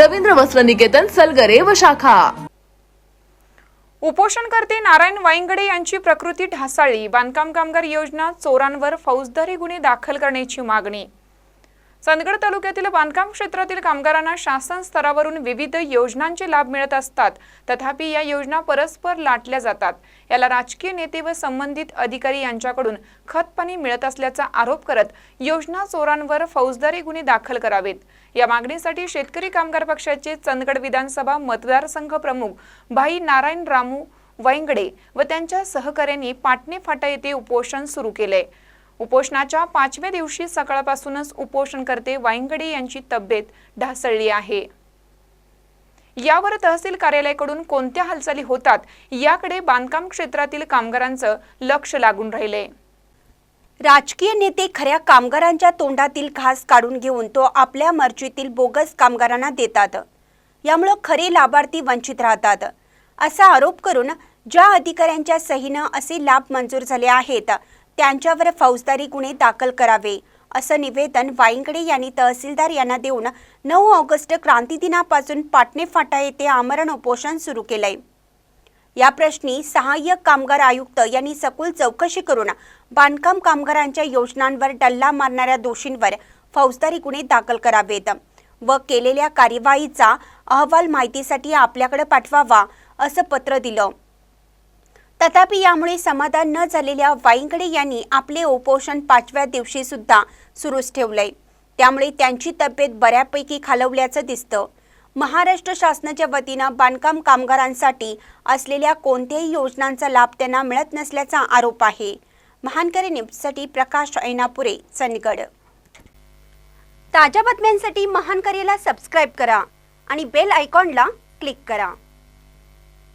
रवींद्र वस्त्र निकेतन सलगरे व शाखा. उपोषणकर्ते नारायण वाईंगडे यांची प्रकृती ढासाळली. बांधकाम कामगार योजना चोरांवर फौजदारी गुन्हे दाखल करण्याची मागणी. चंदगड तालुक्यातील बांधकाम क्षेत्रातील कामगारांना शासन स्तरावरून विविध योजनांचे लाभ मिळत असतात. तथापि या योजना परस्पर लाटल्या जातात. याला राजकीय नेते व संबंधित अधिकारी यांच्याकडून खतपाणी मिळत असल्याचा आरोप करत योजना चोरांवर फौजदारी गुन्हे दाखल करावेत. या मागणीसाठी शेतकरी कामगार पक्षाचे चंदगड विधानसभा मतदारसंघ प्रमुख भाई नारायण रामू वैंगडे व त्यांच्या सहकाऱ्यांनी पाटणे फाटा येथे उपोषण सुरू केले उपोषणाच्या पाचव्या दिवशी सकाळपासूनच उपोषणकर्ते वाईंगडे यांची तब्येत ढासळली आहे. यावर तहसील कार्यालयाकडून कोणत्या हालचाली होतात याकडे बांधकाम क्षेत्रातील कामगारांचं लक्ष लागून राहिले. राजकीय नेते खऱ्या कामगारांच्या तोंडातील घास काढून घेऊन तो आपल्या मर्जीतील बोगस कामगारांना देतात. यामुळं खरे लाभार्थी वंचित राहतात. असा आरोप करून ज्या अधिकाऱ्यांच्या सहीनं असे लाभ मंजूर झाले आहेत त्यांच्यावर फौजदारी गुन्हे दाखल करावे असं निवेदन वाईंगडे यांनी तहसीलदार यांना देऊन नऊ ऑगस्ट क्रांतिदिनापासून पाटणे फाटा येथे आमरण उपोषण सुरू केलंय. या प्रश्नी सहाय्यक कामगार आयुक्त यांनी सखोल चौकशी करून बांधकाम कामगारांच्या योजनांवर डल्ला मारणाऱ्या दोषींवर फौजदारी गुन्हे दाखल करावेत व केलेल्या कार्यवाहीचा अहवाल माहितीसाठी आपल्याकडे पाठवावा असं पत्र दिलं. तथापि यामुळे समाधान न झालेल्या वाईंगडे यांनी आपले उपोषण पाचव्या दिवशी सुद्धा सुरूच ठेवलंय. त्यामुळे त्यांची तब्येत बऱ्यापैकी खालवल्याचं दिसतं. महाराष्ट्र शासनाच्या वतीनं बांधकाम कामगारांसाठी असलेल्या कोणत्याही योजनांचा लाभ त्यांना मिळत नसल्याचा आरोप आहे. महानकरी न्यूजसाठी प्रकाश ऐनापुरे चंदगड. ताज्या बातम्यांसाठी महानकरीला सबस्क्राईब करा आणि बेल आयकॉनला क्लिक करा.